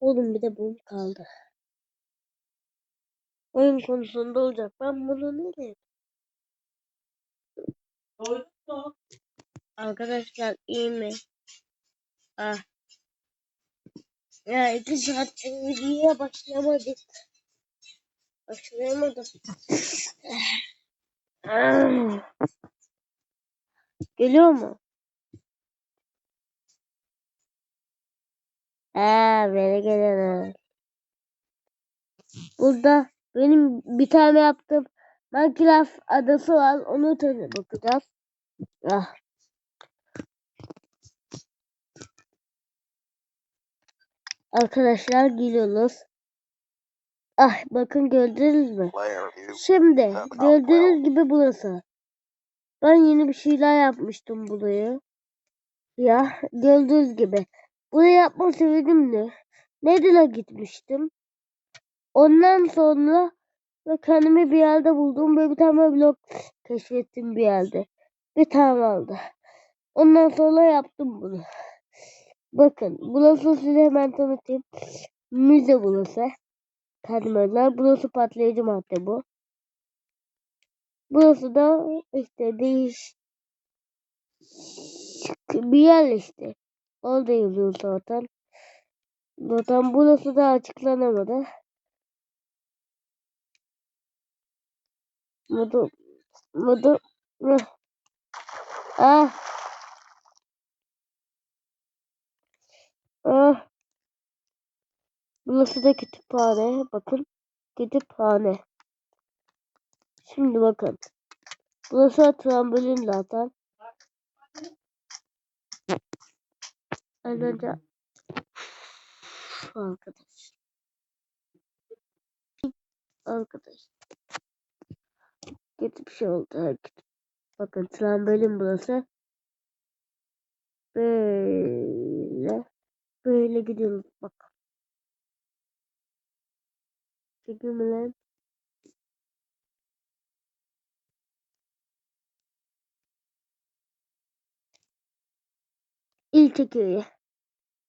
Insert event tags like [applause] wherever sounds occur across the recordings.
Oğlum bir de bunun kaldı. Oyun konusunda olacak. Ben bunu nereye? Arkadaşlar iyi mi? Ah. Ya iki saattir videoya başlamadık. Başlayamadım. Ah. Geliyor mu? Ha böyle geliyor. Burada benim bir tane yaptığım Minecraft adası var. Onu tabii bakacağız. Ah. Arkadaşlar geliyoruz. Ah bakın gördünüz mü? Şimdi gördüğünüz gibi burası. Ben yeni bir şeyler yapmıştım burayı. Ya gördüğünüz gibi. Burayı yapma sebebim ne? Nedir'e gitmiştim. Ondan sonra ve kendimi bir yerde buldum ve bir tane blok keşfettim bir yerde. Bir tane aldı. Ondan sonra yaptım bunu. Bakın burası size hemen tanıtayım. Müze burası. Özel. Burası patlayıcı madde bu. Burası da işte değiş bir yer işte. Orada yazıyor zaten. Zaten burası da açıklanamadı. Modu modu ah ah Burası da kütüphane. Bakın. Kütüphane. Şimdi bakın. Burası trambolin zaten. Ayrıca arkadaş. Arkadaş. Kötü bir şey oldu. Bakın trambolin burası. Böyle. Böyle gidiyoruz. Bak. Çekiyor mu lan?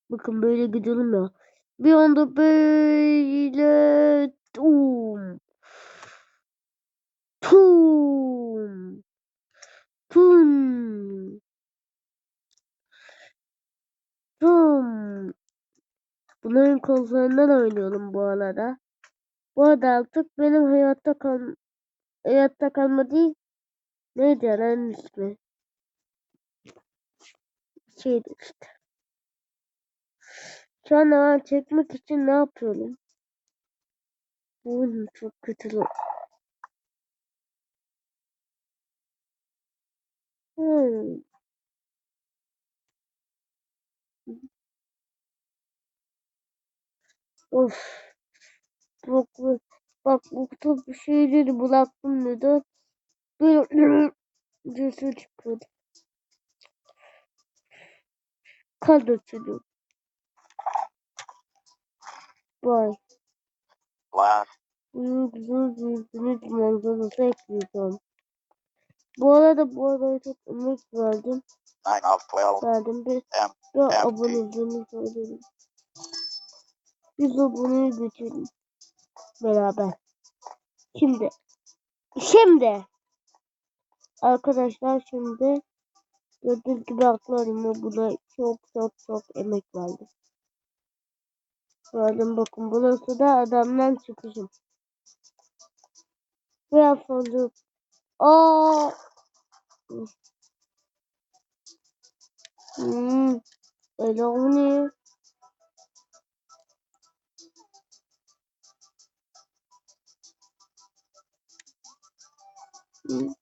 Bakın böyle gidiyorum ya. Bir anda böyle tum. Tum. Tum. Tum. Bunların konsolundan oynuyorum bu arada. Bu arada artık benim hayatta kal hayatta kalma değil. Neydi lan ismi? Şeydi işte. Şu an ben çekmek için ne yapıyorum? Bu oyun çok kötü. Hmm. Of. Bak bak bu top şeyleri bıraktım neden? Böyle [clears throat] cesur çıkıyordu. Kan dökülüyor. Vay. Lan. Büyük büyüklük manzarası ekleyeceğim. Bu arada bu arada çok emek verdim. 9 of 12 Verdim bir, bir abone olduğunu söyledim. Biz aboneyi götürelim. Beraber. Şimdi. Şimdi. Arkadaşlar şimdi gördüğünüz gibi aklıma buna çok çok çok emek verdim. Verdim bakın burası da adamdan çıkışım. Biraz sonra Aa. Hmm. Öyle olmuyor. Hmm.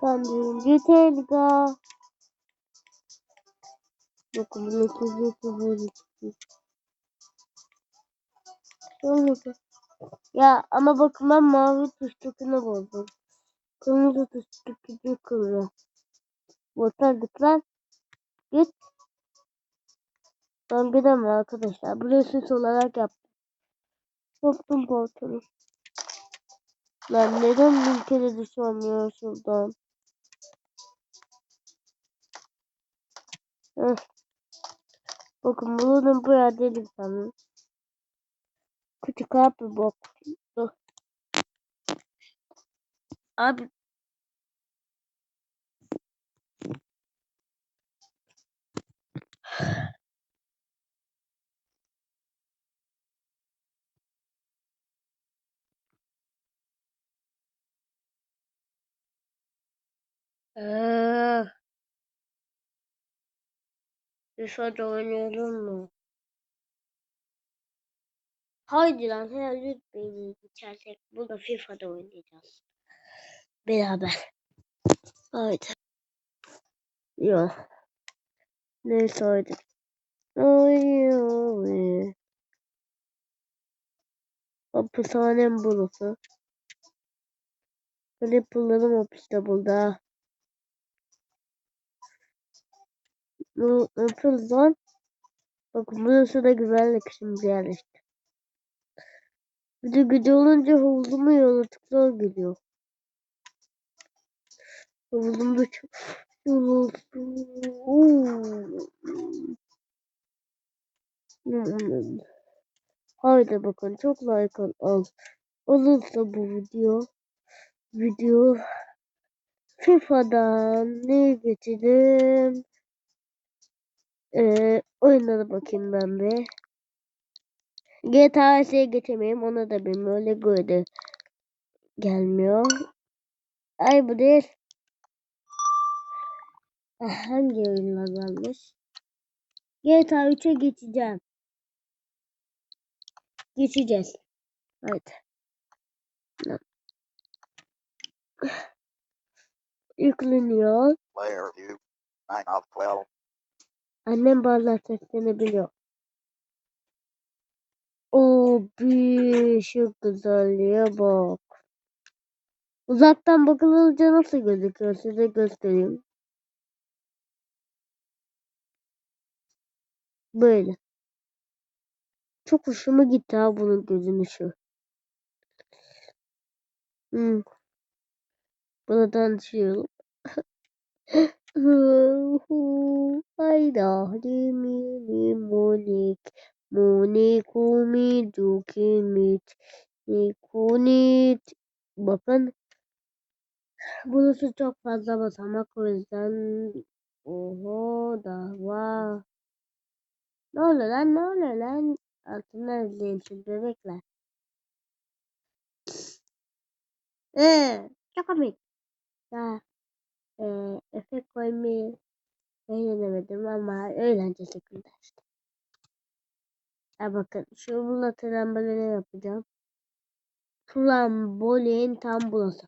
Kandırıcı telga. Bakın bunu kızı kızı Şöyle Ya ama bakın ben mavi tuştukunu buldum. Kırmızı tuştukunu kırıyor. Botardık lan. Git. Ben gidemem arkadaşlar. Buraya süs olarak yaptım. Soktum portalı. Lan neden bir kere düşmüyor şuradan? Heh. Bakın bunun buraya dedim sanırım. Küçük abi. Dur. Abi Eee. FIFA'da oynayalım mı? Haydi lan her lütfen geçersek burada FIFA'da oynayacağız. Beraber. Haydi. Yok. Neyse haydi. Ay ay. Hapishanem burası. Ben hep bunların hapiste burada. Bu lan? Bakın burası da güvenlik şimdi yerleşti. Bir de gece olunca havuzuma yaratıklar geliyor. Havuzumda çok yoruldum. Haydi bakın çok like al. Olursa bu video video FIFA'dan ne geçelim? Ee, oyunlara bakayım ben bir. GTA'ya geçemeyim ona da bilmiyorum. Lego'ya gelmiyor. Ay bu değil. Ah, Hangi oyunlar varmış? GTA 3'e geçeceğim. Geçeceğiz. Haydi. Yükleniyor. Player view. 9 of 12. Annem bazen seslenebiliyor. O bir şu güzelliğe bak. Uzaktan bakılınca nasıl gözüküyor size göstereyim. Böyle. Çok hoşuma gitti ha bunun görünüşü. Hmm. Buradan çıkıyorum. Hayda limini monik monikumi dukimit nikunit bakın. Burası çok fazla basamak o yüzden oho da var ne oluyor lan ne oluyor lan? Altından izleyin şu bebekler. Ee, çok komik. Ya e, efekt koymayı beğenemedim ama eğlence şeklinde işte. Bakın şu bununla trambolini yapacağım. Trambolin tam burası.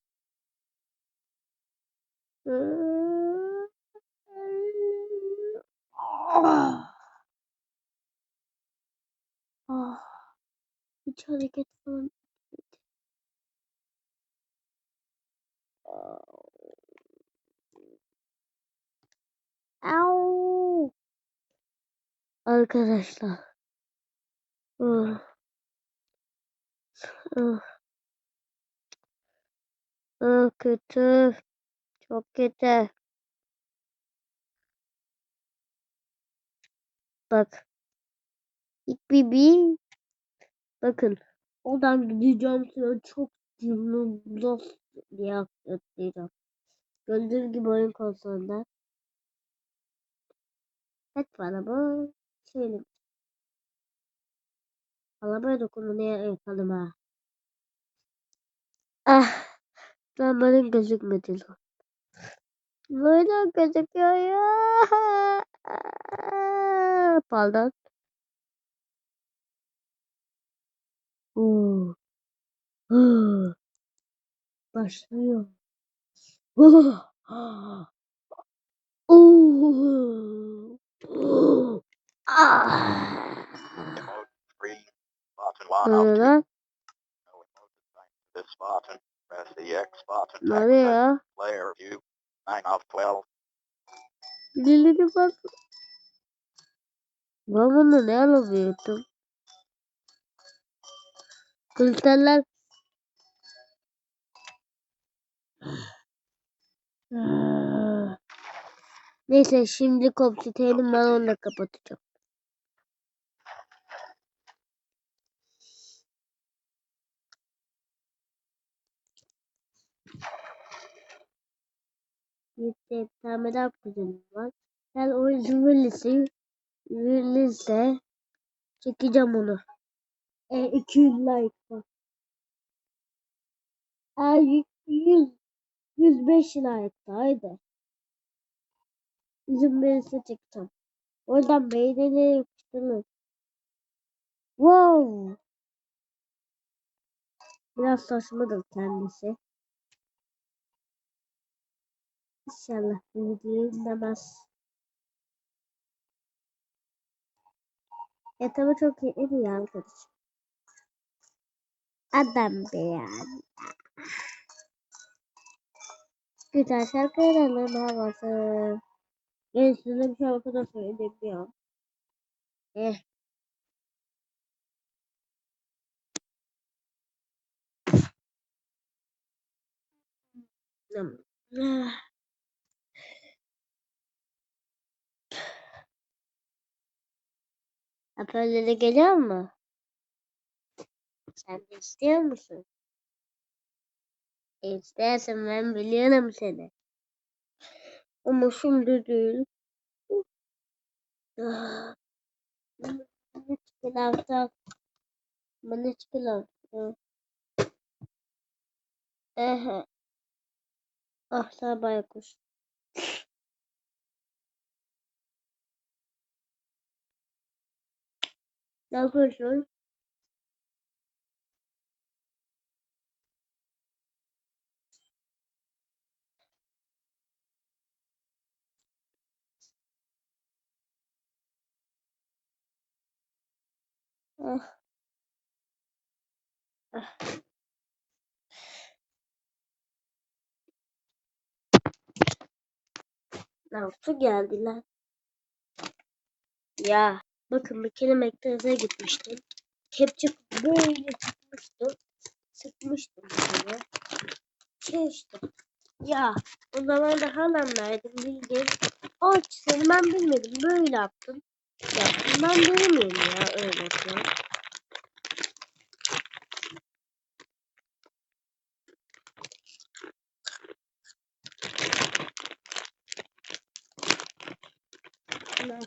Ah. Ah. Hiç hareket falan. Au. Arkadaşlar. Ah. Ah. Ah, kötü. Çok kötü. Bak. İlk bir Bakın. Oradan gideceğim sonra çok cimri diye atlayacağım. Gördüğünüz gibi oyun konsolunda. Kaç bana bu? Şöyle. Arabaya dokunmaya yapalım ha. Ah. Lambanın gözükmedi. Böyle gözüküyor ya. Pardon. Oo. [gasps] Başlıyor. [gasps] Oo. Oo. Ah. Emote 3. Button 1 Ne of oluyor 2. lan? No emote assigned to this button. Press the X button. Ne oluyor ya? Player view. 9 of 12. Lili bak. Ben bunu ne alabiliyordum? Kristaller. Ah. Neyse şimdi kopsiteyelim ben onu da kapatacağım. Liste tamirler kuzenim var. Ben o yüzden verirse, verirse çekeceğim onu. E, 200 like var. E, 100, 105 like haydi. İzin verirse çekeceğim. Oradan beğenene yapıştırın. Wow. Biraz saçmadır kendisi. İnşallah videoyu izlemez. Ya tabii çok iyi bir arkadaş. Adam be yani. Güzel şarkıların havası. Ben size bir şarkı da söyleyemiyorum. Eh. Hmm. Ah. Hoparlöre geliyor mu? Sen de istiyor musun? E, İstersen ben biliyorum seni. Ama şimdi değil. Bana çikolata. Bana çikolata. Ehe. Ah sen baykuş. Ne yapıyorsun? Ah. Ah. Nasıl geldiler? Ya bakın bir kere McDonald's'a gitmiştim. Kepçe böyle çıkmıştı. Sıkmıştım böyle. İşte. Ya o zaman da halamlaydım bildiğin. O seni ben bilmedim. Böyle yaptım. Yaptım. Ben bilmiyorum ya öyle yapıyorum. Ulan.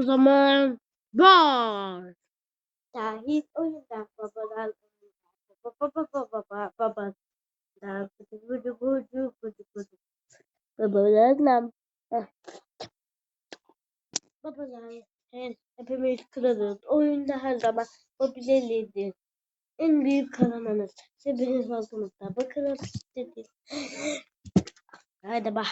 O zaman var. Dahil oyundan babalar baba baba baba baba baba eh. babalar hepimiz kralız oyunda her zaman popülerliğidir en büyük kahramanız. Hepiniz altımızda bakınız. Dedi hadi bak